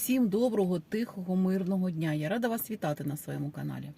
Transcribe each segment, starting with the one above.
Всім доброго, тихого, мирного дня. Я рада вас вітати на своєму каналі.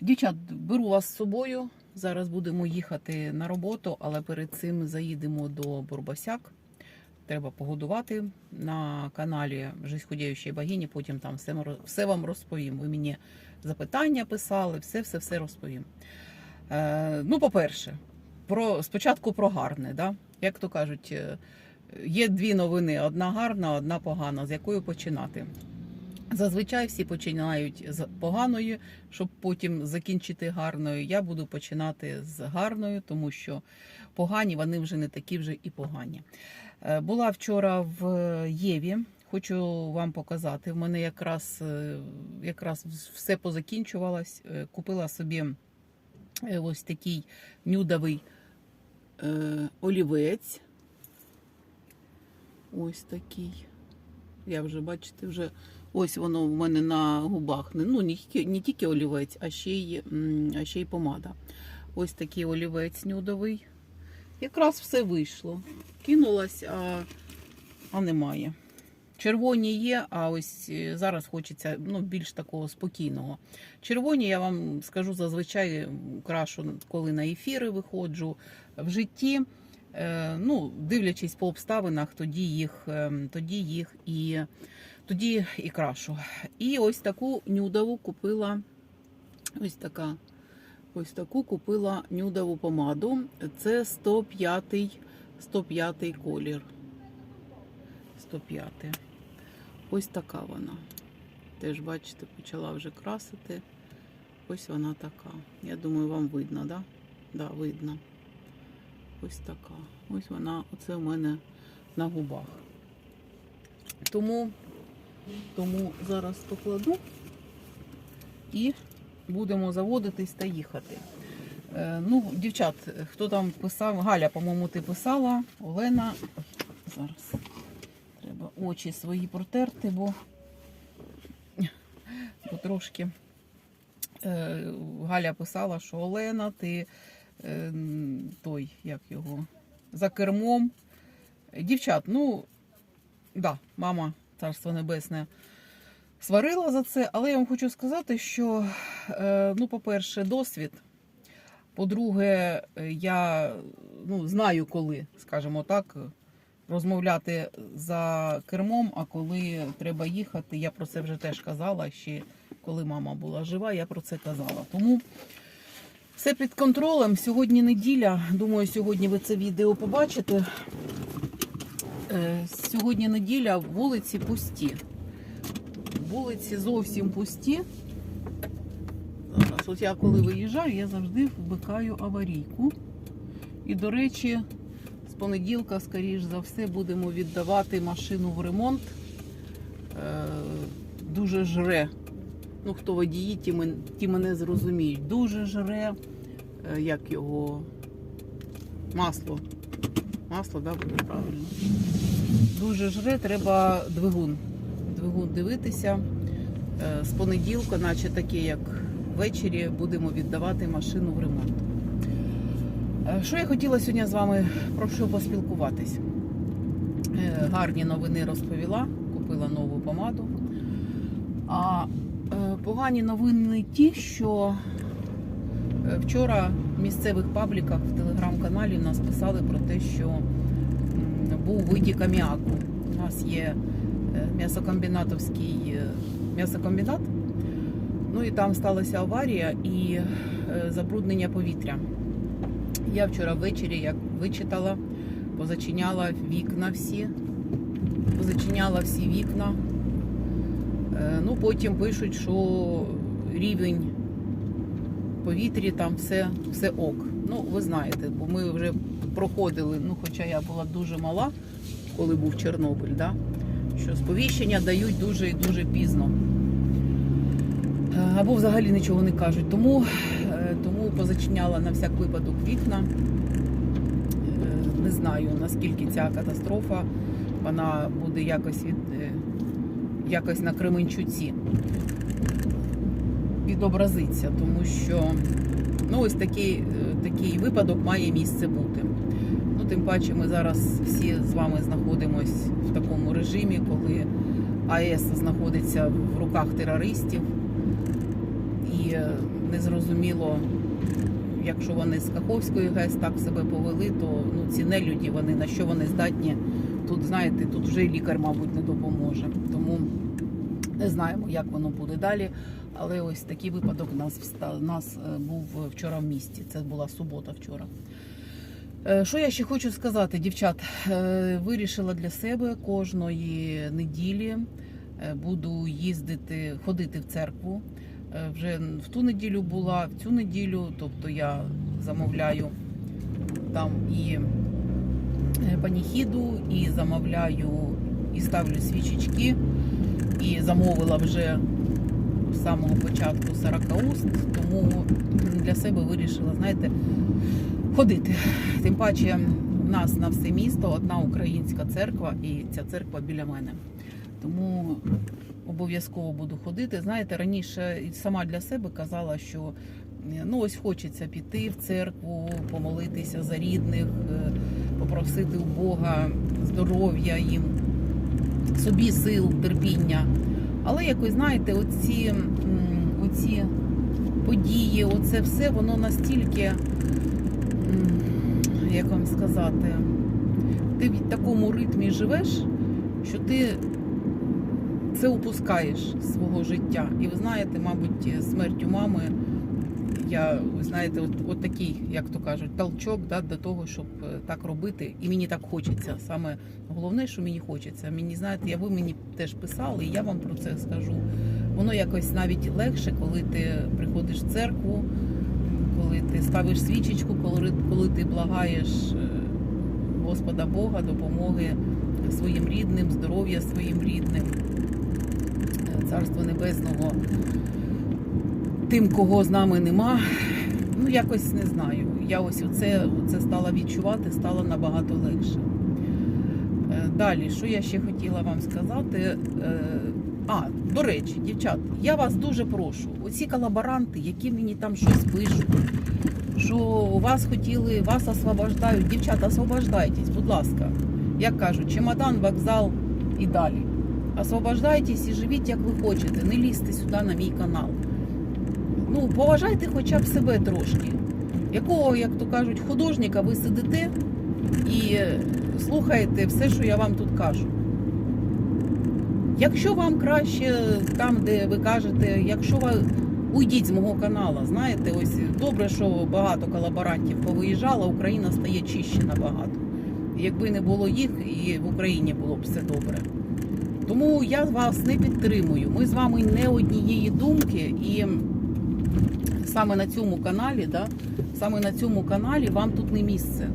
Дівчат, беру вас з собою. Зараз будемо їхати на роботу, але перед цим заїдемо до Бурбасяк. Треба погодувати на каналі Жизнь худіючої богині. Потім там все, все вам розповім. Ви мені запитання писали, все, все, все розповім. Е, ну, по-перше, про спочатку про гарне. Да? Як то кажуть, е, є дві новини: одна гарна, одна погана. З якою починати? Зазвичай всі починають з поганої, щоб потім закінчити гарною. Я буду починати з гарною, тому що погані вони вже не такі вже і погані. Е, Була вчора в Єві. Хочу вам показати. В мене якраз, е, якраз все позакінчувалось. Е, Купила собі е, ось такий нюдовий е, олівець. Ось такий. Я вже, бачите, вже ось воно в мене на губах. Ну, не тільки, не тільки олівець, а ще й, а ще й помада. Ось такий олівець нюдовий. Якраз все вийшло. Кинулась, а, а немає. Червоні є, а ось е, зараз хочеться ну, більш такого спокійного. Червоні, я вам скажу, зазвичай крашу, коли на ефіри виходжу в житті. Е, ну, дивлячись по обставинах, тоді їх, е, тоді їх і, тоді і крашу. І ось таку нюдову купила. Ось така. Ось таку купила нюдову помаду. Це 105, 105 колір. 105. Ось така вона. Теж, бачите, почала вже красити. Ось вона така. Я думаю, вам видно? Да? Да, видно. Ось така. Ось вона, оце в мене на губах. Тому, тому зараз покладу і будемо заводитись та їхати. Е, ну, дівчат, хто там писав, Галя, по-моєму, ти писала, Олена. Зараз треба очі свої протерти, бо, бо трошки. Е, Галя писала, що Олена, ти той, як його, за кермом. Дівчат, ну, да, мама, царство небесне, сварила за це, але я вам хочу сказати, що, е, ну, по-перше, досвід. По-друге, е, я ну, знаю, коли, скажімо так, розмовляти за кермом, а коли треба їхати, я про це вже теж казала, ще коли мама була жива, я про це казала. Тому все під контролем. Сьогодні неділя. Думаю, сьогодні ви це відео побачите. Е, Сьогодні неділя, вулиці пусті. Вулиці зовсім пусті. Зараз, от я коли виїжджаю, я завжди вмикаю аварійку. І, до речі, з понеділка, скоріш за все, будемо віддавати машину в ремонт. Е, Дуже жре. Ну, хто водії, ті, ті мене зрозуміють. Дуже жре, е, як його масло. Масло, да, буде правильно. Дуже жре, треба двигун. Двигун дивитися. Е, З понеділка, наче таке, як ввечері, будемо віддавати машину в ремонт. Е, Що я хотіла сьогодні з вами про що поспілкуватись? Гарні новини розповіла, купила нову помаду. А погані новини ті, що е, вчора в місцевих пабліках в телеграм-каналі нас писали про те, що був витік аміаку. У нас є е, м'ясокомбінатовський е, м'ясокомбінат. Ну і там сталася аварія і е, забруднення повітря. Я вчора ввечері як вичитала, позачиняла вікна всі, позачиняла всі вікна. Е, Ну, потім пишуть, що рівень повітря там все, все ок. Ну, ви знаєте, бо ми вже проходили, ну, хоча я була дуже мала, коли був Чорнобиль, да? що сповіщення дають дуже і дуже пізно. Е, Або взагалі нічого не кажуть. Тому, е, тому позачиняла на всяк випадок вікна. Не знаю, наскільки ця катастрофа вона буде якось від, якось на Кременчуці відобразиться, тому що ну, ось такий, е, такий випадок має місце бути. Ну, тим паче, ми зараз всі з вами знаходимося в такому режимі, коли АЕС знаходиться в руках терористів. І е, незрозуміло, якщо вони з Каховської ГЕС так себе повели, то ну, ці нелюді, вони на що вони здатні. Тут, знаєте, тут вже і лікар, мабуть, не допоможе. Тому не знаємо, як воно буде далі. Але ось такий випадок нас, нас е, був вчора в місті. Це була субота вчора. Е, Що я ще хочу сказати, дівчат? Е, Вирішила для себе кожної неділі буду їздити, ходити в церкву. Е, Вже в ту неділю була, в цю неділю, тобто я замовляю там і е, паніхіду, і замовляю, і ставлю свічечки, і замовила вже з самого початку 40 уст, тому для себе вирішила, знаєте, ходити. Тим паче, в нас на все місто одна українська церква, і ця церква біля мене. Тому обов'язково буду ходити. Знаєте, раніше сама для себе казала, що е, ну ось хочеться піти в церкву, помолитися за рідних, е, попросити у Бога здоров'я їм, собі сил, терпіння. Але якось знаєте, оці, оці події, оце все, воно настільки, як вам сказати, ти в такому ритмі живеш, що ти це упускаєш свого життя. І ви знаєте, мабуть, смертю мами я, ви знаєте, от, от такий, як то кажуть, толчок да, до того, щоб е, так робити. І мені так хочеться. Саме головне, що мені хочеться. Мені знаєте, я ви мені теж писали, і я вам про це скажу. Воно якось навіть легше, коли ти приходиш в церкву, коли ти ставиш свічечку, коли, коли ти благаєш е, Господа Бога, допомоги своїм рідним, здоров'я своїм рідним, царство небесного. Тим, кого з нами нема, ну якось не знаю. Я ось оце, оце стала відчувати, стало набагато легше. Е, Далі, що я ще хотіла вам сказати? Е, А, до речі, дівчат, я вас дуже прошу, оці колаборанти, які мені там щось пишуть, що вас хотіли, вас освобождають. Дівчата, освобождайтесь, будь ласка. Як кажуть, чемодан, вокзал і далі. Освобождайтесь і живіть, як ви хочете. Не лізьте сюди на мій канал. Ну, поважайте хоча б себе трошки. Якого, як то кажуть, художника ви сидите і слухаєте все, що я вам тут кажу. Якщо вам краще там, де ви кажете, якщо ви уйдіть з мого каналу, знаєте, ось добре, що багато колаборантів повиїжджало, Україна стає чище набагато. Якби не було їх, і в Україні було б все добре. Тому я вас не підтримую. Ми з вами не однієї думки, і саме на цьому каналі, да, саме на цьому каналі вам тут не місце.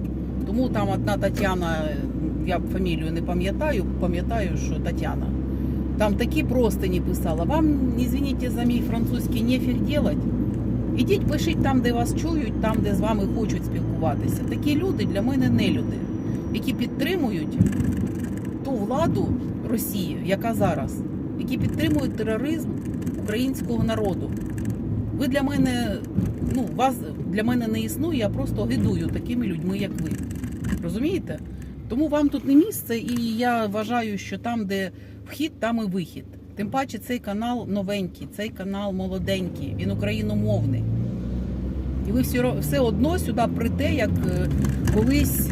Тому там одна Тетяна, я фамілію не пам'ятаю, пам'ятаю, що Тетяна. Там такі простині писала. Вам, извините за мій французький, нефіг делать. Ідіть, пишіть там, де вас чують, там, де з вами хочуть спілкуватися. Такі люди для мене не люди, які підтримують ту владу Росії, яка зараз, які підтримують тероризм українського народу. Ви для мене, ну, вас для мене не існує, я просто гидую такими людьми, як ви. Розумієте? Тому вам тут не місце, і я вважаю, що там, де вхід, там і вихід. Тим паче цей канал новенький, цей канал молоденький, він україномовний. І ви все, одно сюди прийте, як е, колись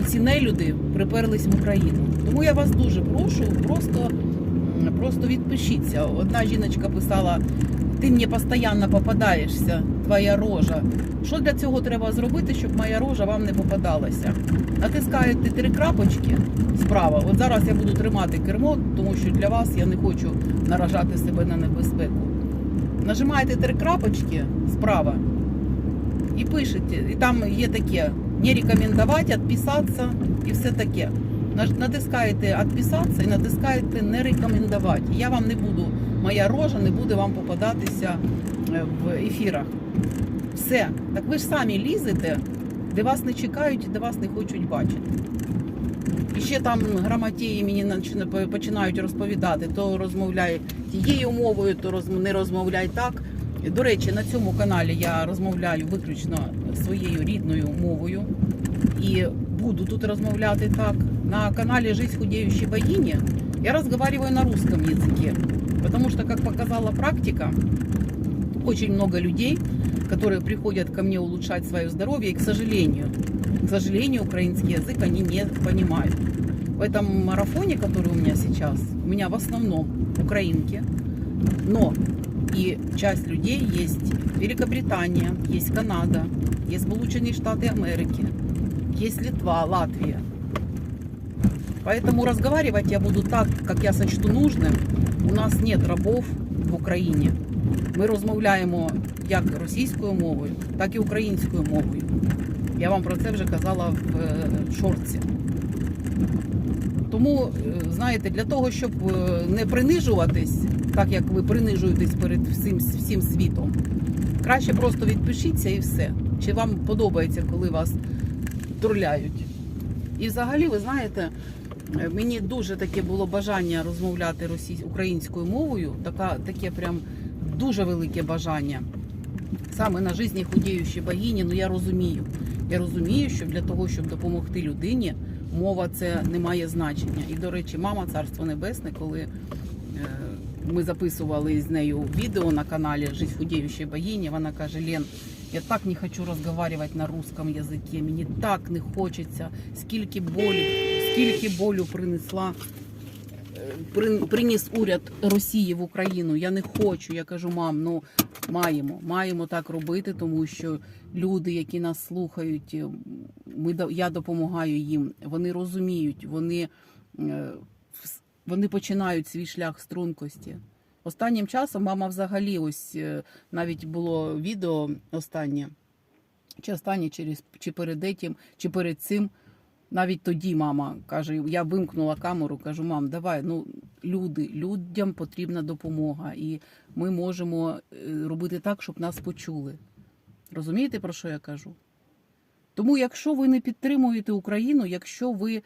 оці нелюди приперлись в Україну. Тому я вас дуже прошу, просто, просто відпишіться. Одна жіночка писала: ти мені постійно попадаєшся, твоя рожа. Що для цього треба зробити, щоб моя рожа вам не попадалася? Натискаєте три крапочки справа. От зараз я буду тримати кермо, тому що для вас я не хочу наражати себе на небезпеку. Нажимаєте три крапочки справа і пишете. І там є таке не рекомендувати, відписатися і все таке. Натискаєте відписатися і натискаєте не рекомендувати. Я вам не буду, моя рожа не буде вам попадатися е, в ефірах. Все. Так ви ж самі лізете, де вас не чекають і де вас не хочуть бачити. І ще там грамотеї мені починають розповідати, то розмовляє тією мовою, то не розмовляй так. І, До речі, на цьому каналі я розмовляю виключно своєю рідною мовою і буду тут розмовляти так. На каналі Жизнь худіючій богині Я разговариваю на русском языке, потому что, как показала практика, очень много людей, которые приходят ко мне улучшать свое здоровье, и, к сожалению, к сожалению, украинский язык они не понимают. В этом марафоне, который у меня сейчас, у меня в основном украинки, но и часть людей есть Великобритания, есть Канада, есть Сполученные Штаты Америки, есть Литва, Латвия. Поэтому разговаривать я буду так, как я сочту нужным. У нас нет рабов в Україні. Ми розмовляємо як російською мовою, так і українською мовою. Я вам про це вже казала в е, шорці. Тому, е, знаєте, для того, щоб е, не принижуватись, так як ви принижуєтесь перед всім, всім світом, краще просто відпишіться і все. Чи вам подобається, коли вас турляють? І взагалі, ви знаєте, мені дуже таке було бажання розмовляти російсь... українською мовою, така, таке прям дуже велике бажання. Саме на житті худіючій богині, ну я розумію. Я розумію, що для того, щоб допомогти людині, мова це не має значення. І, до речі, мама Царство Небесне, коли е, ми записували з нею відео на каналі Жить худіючої богині, вона каже: Лен, я так не хочу розмовляти на русском язикі, мені так не хочеться, скільки болю, скільки болю принесла. е, Приніс уряд Росії в Україну. Я не хочу. Я кажу, мам, ну маємо, маємо так робити, тому що люди, які нас слухають, ми я допомагаю їм. Вони розуміють, вони, е, вони починають свій шлях стрункості. Останнім часом мама взагалі, ось е, навіть було відео останнє, чи останнє через чи перед етім, чи перед цим. Навіть тоді мама каже: я вимкнула камеру, кажу, мам, давай, ну люди, людям потрібна допомога, і ми можемо е, робити так, щоб нас почули. Розумієте, про що я кажу? Тому, якщо ви не підтримуєте Україну, якщо ви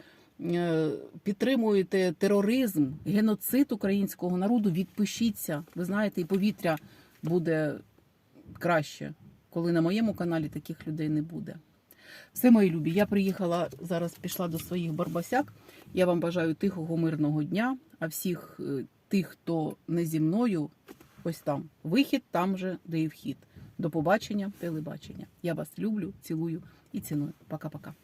підтримуєте тероризм, геноцид українського народу, відпишіться. Ви знаєте, і повітря буде краще, коли на моєму каналі таких людей не буде. Все, мої любі, я приїхала зараз, пішла до своїх барбасяк. Я вам бажаю тихого, мирного дня. А всіх е, тих, хто не зі мною, ось там вихід, там же, де і вхід. До побачення, телебачення. Я вас люблю, цілую і ціную. Пока-пока.